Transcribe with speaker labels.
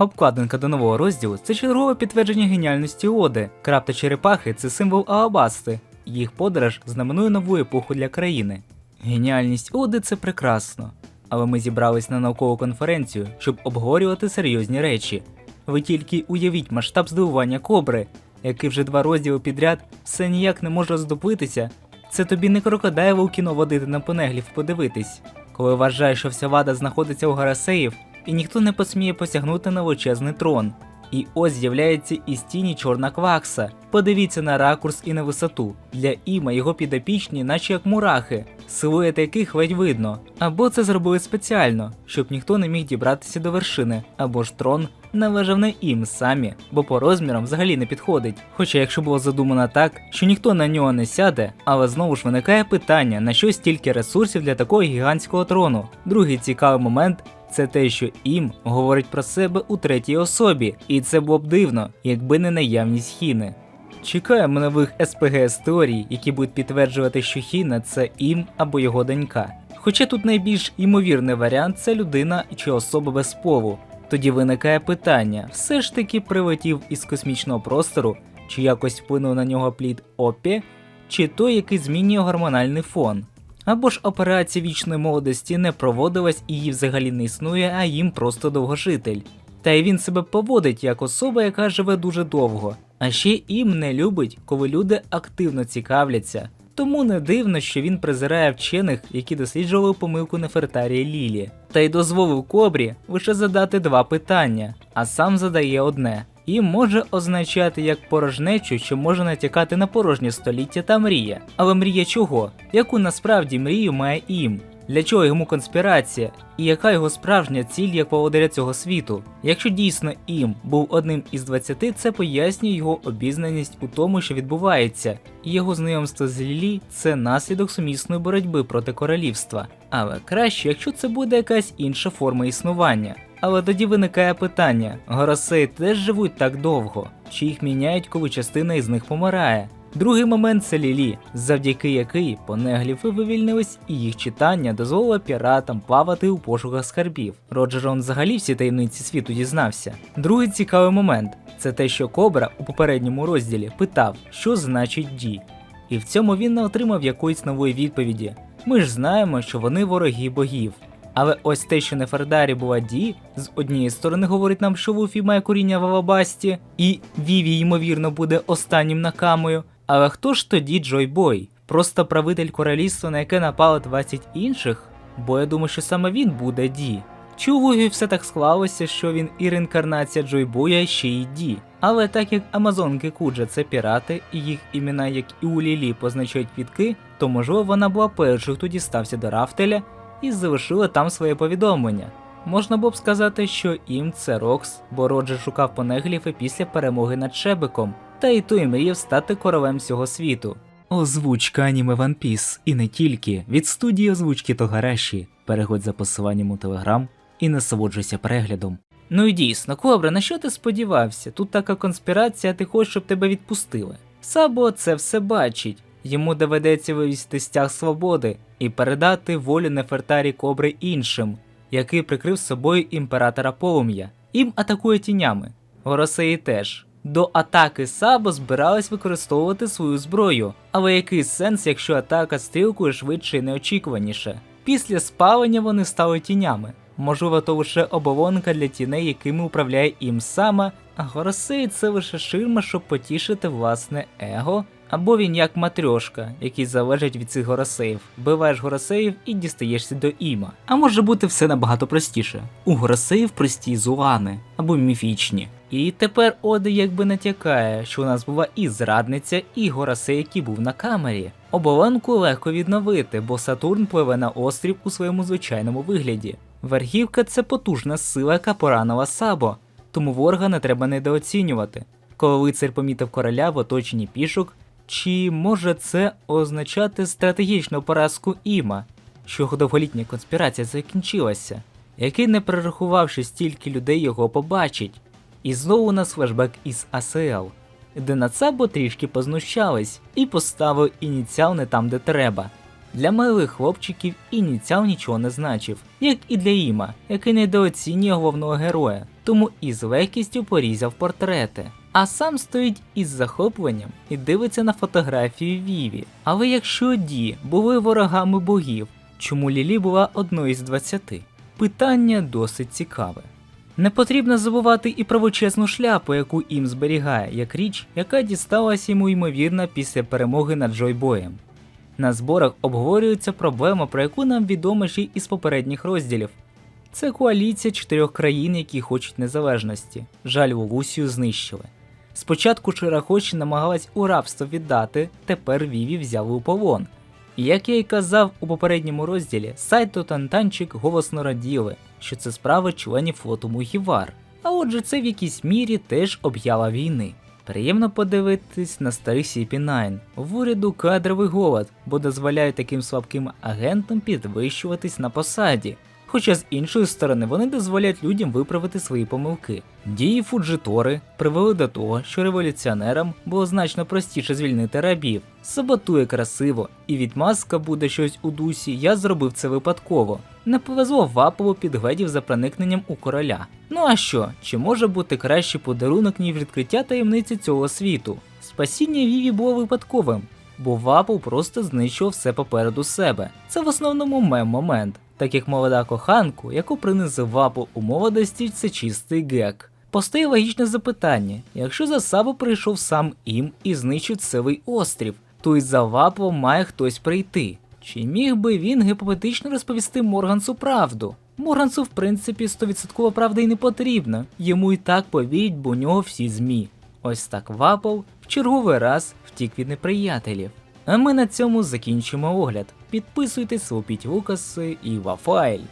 Speaker 1: Обкладинка до нового розділу це чергове підтвердження геніальності Оди. Краб та черепахи це символ Алабасти. Їх подорож знаменує нову епоху для країни. Геніальність Оди це прекрасно. Але ми зібрались на наукову конференцію, щоб обговорювати серйозні речі. Ви тільки уявіть масштаб здивування кобри, який вже два розділи підряд все ніяк не може роздупитися. Це тобі не крокодаєво у кіно водити на понеглів подивитись, коли вважаєш, що вся вада знаходиться у Гарасеїв, і ніхто не посміє посягнути на величезний трон. І ось з'являється із тіні чорна квакса. Подивіться на ракурс і на висоту. Для Іма його підопічні, наче як мурахи, силует яких ледь видно. Або це зробили спеціально, щоб ніхто не міг дібратися до вершини, або ж трон належав не їм самі, бо по розмірам взагалі не підходить. Хоча, якщо було задумано так, що ніхто на нього не сяде, але знову ж виникає питання, на що стільки ресурсів для такого гігантського трону. Другий цікавий момент це те, що Ім говорить про себе у третій особі, і це було б дивно, якби не наявність хіни. Чекаємо нових СПГ історій, які будуть підтверджувати, що Хіна це Ім або його донька. Хоча тут найбільш ймовірний варіант це людина чи особа без полу. Тоді виникає питання: все ж таки прилетів із космічного простору, чи якось вплинув на нього плід Опі, чи той, який змінює гормональний фон. Або ж операція вічної молодості не проводилась і її взагалі не існує, а їм просто довгожитель. Та й він себе поводить як особа, яка живе дуже довго. А ще їм не любить, коли люди активно цікавляться. Тому не дивно, що він презирає вчених, які досліджували помилку Нефертарії Лілі, та й дозволив Кобрі лише задати два питання, а сам задає одне. І може означати як порожнечу, що може натякати на порожнє століття та мрія. Але мрія чого? Яку насправді мрію має ім? Для чого йому конспірація? І яка його справжня ціль як володаря цього світу? Якщо дійсно ім був одним із 20, це пояснює його обізнаність у тому, що відбувається, і його знайомство з Лілі це наслідок сумісної боротьби проти королівства. Але краще, якщо це буде якась інша форма існування. Але тоді виникає питання: горосеї теж живуть так довго, чи їх міняють, коли частина із них помирає? Другий момент це Лілі, завдяки якій понегліфи вивільнились, і їх читання дозволило піратам плавати у пошуках скарбів. Роджер он взагалі всі таємниці світу дізнався. Другий цікавий момент це те, що Кобра у попередньому розділі питав, що значить Ді. І в цьому він не отримав якоїсь нової відповіді. Ми ж знаємо, що вони вороги богів. Але ось те, що Нефердарі була Ді, з однієї сторони говорить нам, що Луфі має коріння в Алабасті, і Віві, ймовірно, буде останнім накамою. Але хто ж тоді Джой Бой? Просто правитель королівства, на яке напало 20 інших? Бо я думаю, що саме він буде Ді. Чи у Лугі все так склалося, що він і реінкарнація Джойбоя ще й Ді. Але так як Амазонки Куджа це пірати, і їх імена, як і у Лілі, позначають квітки, то можливо вона була першою, хто дістався до Рафтеля і залишила там своє повідомлення. Можна було б сказати, що їм це Рокс, бо Роджер шукав понегліфи після перемоги над Шебеком, та й той мріяв стати королем всього світу. Озвучка аніме One Piece і не тільки від студії озвучки Тогараші. Переходь за посиланням у телеграм і насолоджуйся переглядом. Ну і дійсно, Кобра, на що ти сподівався? Тут така конспірація, ти хочеш, щоб тебе відпустили. Сабо це все бачить. Йому доведеться вивісти стяг свободи і передати волю Нефертарі Кобри іншим, який прикрив собою імператора Полум'я. Їм атакує тінями. Горосеї теж. До атаки Сабо збирались використовувати свою зброю, але який сенс, якщо атака стрілкою швидше і неочікуваніше? Після спалення вони стали тінями. Можливо, то лише оболонка для тіней, якими управляє їм сама, а Горосей це лише ширма, щоб потішити власне его. Або він як матрьошка, який залежить від цих горосеїв. Биваєш горосеїв і дістаєшся до іма. А може бути все набагато простіше. У горосеїв прості зулани або міфічні. І тепер Оди якби натякає, що у нас була і зрадниця, і горосей, який був на камері. Оболонку легко відновити, бо Сатурн пливе на острів у своєму звичайному вигляді. Верхівка це потужна сила, яка поранила Сабо, тому ворога не треба недооцінювати. Коли лицар помітив короля в оточенні пішок, чи може це означати стратегічну поразку Іма, що довголітня конспірація закінчилася, який, не перерахувавши стільки людей, його побачить. І знову у нас флешбек із АСЛ, де на Цабо трішки познущались і поставив ініціал не там, де треба. Для малих хлопчиків ініціал нічого не значив, як і для Іма, який недооцінює головного героя, тому із легкістю порізав портрети. А сам стоїть із захопленням і дивиться на фотографію Віві. Але якщо Ді були ворогами богів, чому Лілі була одною з двадцяти? Питання досить цікаве. Не потрібно забувати і про величезну шляпу, яку Ім зберігає, як річ, яка дісталася йому ймовірно після перемоги над Джойбоєм. На зборах обговорюється проблема, про яку нам відомо ще із попередніх розділів. Це коаліція чотирьох країн, які хочуть незалежності. Жаль, Лусію знищили. Спочатку Ширахоші намагалась у рабство віддати, тепер Віві взяли у полон. І як я й казав у попередньому розділі, Сайто та Антанчик голосно раділи, що це справа членів флоту Мугівар. А отже, це в якійсь мірі теж об'ява війни. Приємно подивитись на старий CP9. В уряду кадровий голод, бо дозволяють таким слабким агентам підвищуватись на посаді. Хоча з іншої сторони вони дозволяють людям виправити свої помилки. Дії Фуджитори привели до того, що революціонерам було значно простіше звільнити рабів. Саботує красиво, і відмазка буде щось у дусі, я зробив це випадково. Не повезло Вапову підгледів за проникненням у короля. Ну а що, чи може бути кращий подарунок, ніж відкриття таємниці цього світу? Спасіння Віві було випадковим, бо Вапов просто знищував все попереду себе. Це в основному мем момент, так як молода коханку, яку принесе Вапо у молодості, це чистий гек. Постає логічне запитання: якщо за Сабо прийшов сам Ім і знищив цілий острів, то й за Вапо має хтось прийти. Чи міг би він гіпотетично розповісти Моргансу правду? Моргансу, в принципі, 100% правди й не потрібно, йому і так повірять, бо у нього всі змі. Ось так Вапов в черговий раз втік від неприятелів. А ми на цьому закінчимо огляд. Підписуйтесь, лупіть лукаси і вафайль.